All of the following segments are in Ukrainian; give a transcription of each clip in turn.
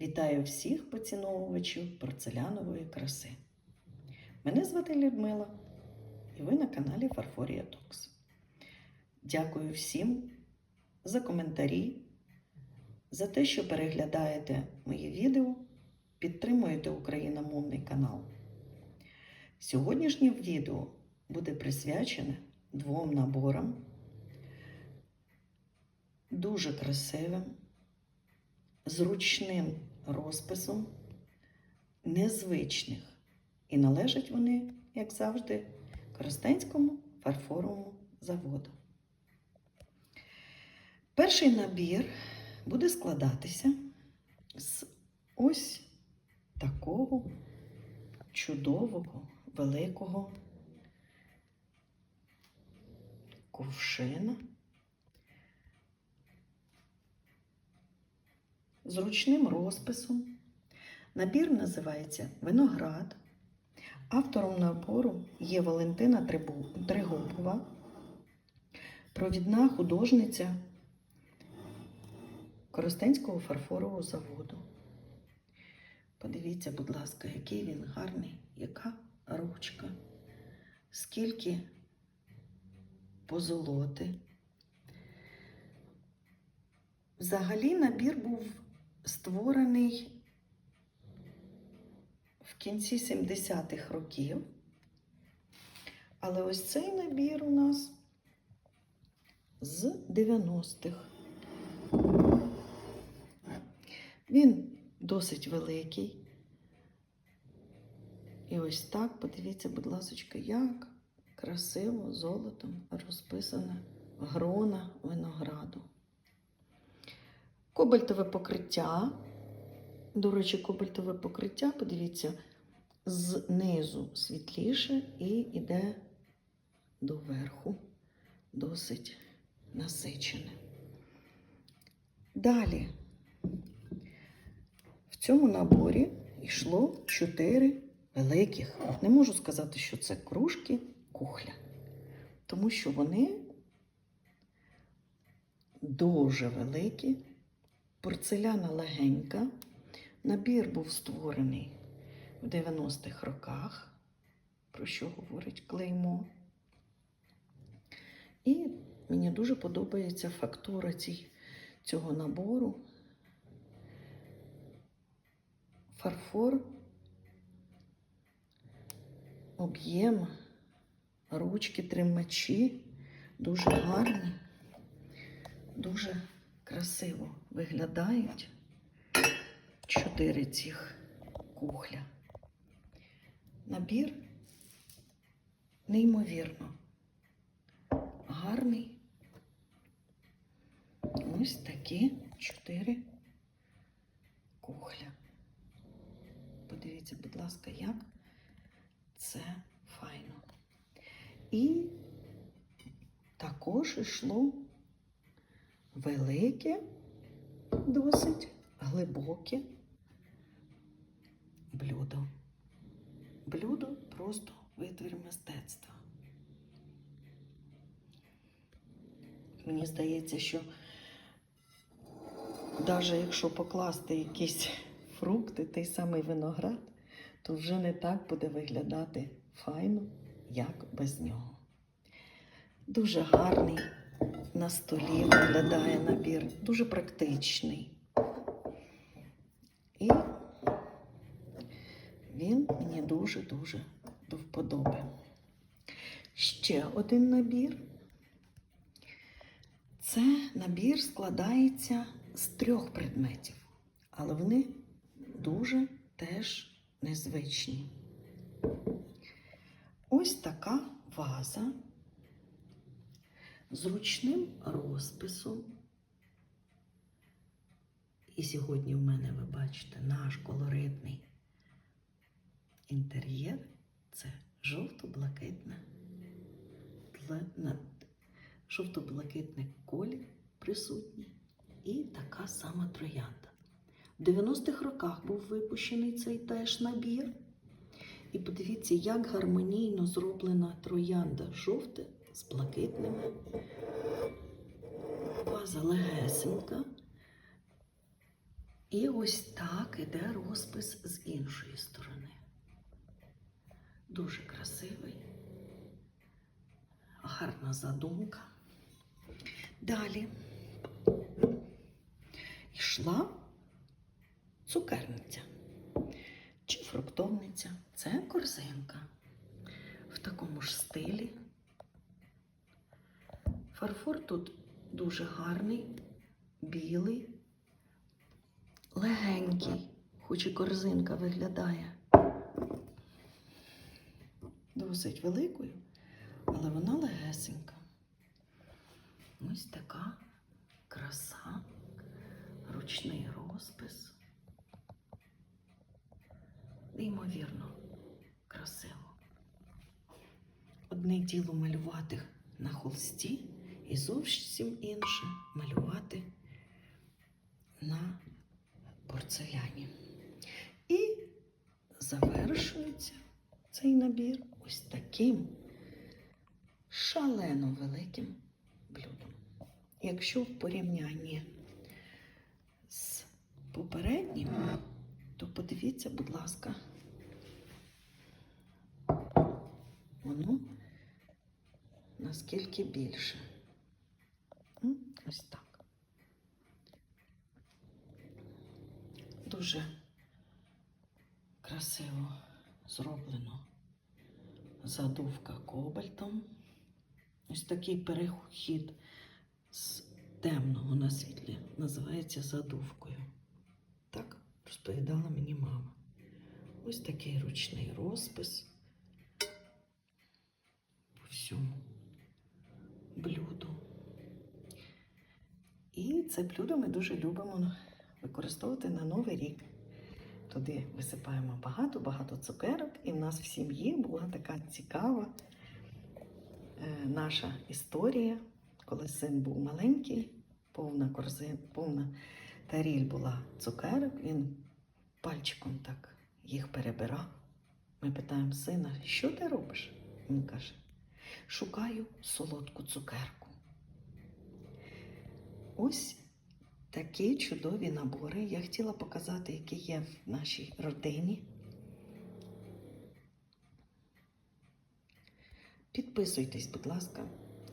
Вітаю всіх поціновувачів порцелянової краси. Мене звати Людмила, і ви на каналі Фарфорія Токс. Дякую всім за коментарі, за те, що переглядаєте мої відео, підтримуєте україномовний канал. Сьогоднішнє відео буде присвячене двом наборам, дуже красивим, зручним розписом, незвичних. І належать вони, як завжди, Коростенському фарфоровому заводу. Перший набір буде складатися з ось такого чудового, великого ковшина. З ручним розписом. Набір називається Виноград. Автором набору є Валентина Тригубова, провідна художниця Коростенського фарфорового заводу. Подивіться, будь ласка, який він гарний, яка ручка, скільки позолоти. Взагалі набір був створений в кінці 70-х років. Але ось цей набір у нас з 90-х. Він досить великий. І ось так, подивіться, будь ласка, як красиво золотом розписана грона винограду. Кобальтове покриття. До речі, кобальтове покриття, подивіться, знизу світліше і йде доверху, досить насичене. Далі в цьому наборі йшло чотири великих. Не можу сказати, що це кружки кухля, тому що вони дуже великі. Порцеляна легенька. Набір був створений в 90-х роках, про що говорить клеймо. І мені дуже подобається фактура цього набору. Фарфор, об'єм, ручки, тримачі дуже гарні, дуже красиво виглядають чотири цих кухля. Набір неймовірно гарний. Ось такі чотири кухля. Подивіться, будь ласка, як це файно. І також йшло велике, досить глибоке блюдо. Блюдо просто витвір мистецтва. Мені здається, що навіть якщо покласти якісь фрукти, той самий виноград, то вже не так буде виглядати файно, як без нього. Дуже гарний на столі виглядає набір, дуже практичний. І він мені дуже-дуже до вподоби. Ще один набір. Це набір складається з трьох предметів, але вони дуже теж незвичні. Ось така ваза з ручним розписом. І сьогодні в мене, ви бачите, наш колоритний інтер'єр це на- жовто-блакитний колір присутній і така сама троянда. В 90-х роках був випущений цей теж набір. І подивіться, як гармонійно зроблена троянда жовте з блакитним. Ваза легесенька. І ось так іде розпис з іншої сторони. Дуже красивий, гарна задумка. Далі йшла цукерниця чи фруктовниця. Це корзинка в такому ж стилі. Фарфор тут дуже гарний, білий, легенький, хоч і корзинка виглядає досить великою, але вона легесенька. Ось така краса, ручний розпис. Неймовірно красиво. Одне діло малювати на холсті і зовсім інше малювати на порцеляні. І завершується цей набір ось таким шалено великим блюдом. Якщо в порівнянні з попереднім, то подивіться, будь ласка, воно наскільки більше. М, Ось так. Дуже красиво зроблено задувка кобальтом. Ось такий перехід з темного на світлі називається задувкою. Так розповідала мені мама. Ось такий ручний розпис по всьому блюду. І це блюдо ми дуже любимо використовувати на Новий рік. Туди висипаємо багато-багато цукерок, і в нас в сім'ї була така цікава е, наша історія, коли син був маленький, повна корзин, повна таріль була цукерок, він пальчиком так їх перебирав. Ми питаємо сина, що ти робиш? Він каже, шукаю солодку цукерку. Ось такі чудові набори. Я хотіла показати, які є в нашій родині. Підписуйтесь, будь ласка,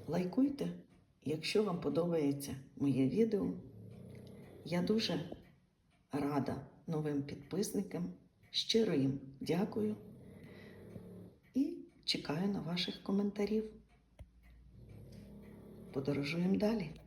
лайкуйте, якщо вам подобається моє відео. Я дуже рада новим підписникам. Щиро їм дякую і чекаю на ваших коментарів. Подорожуємо далі.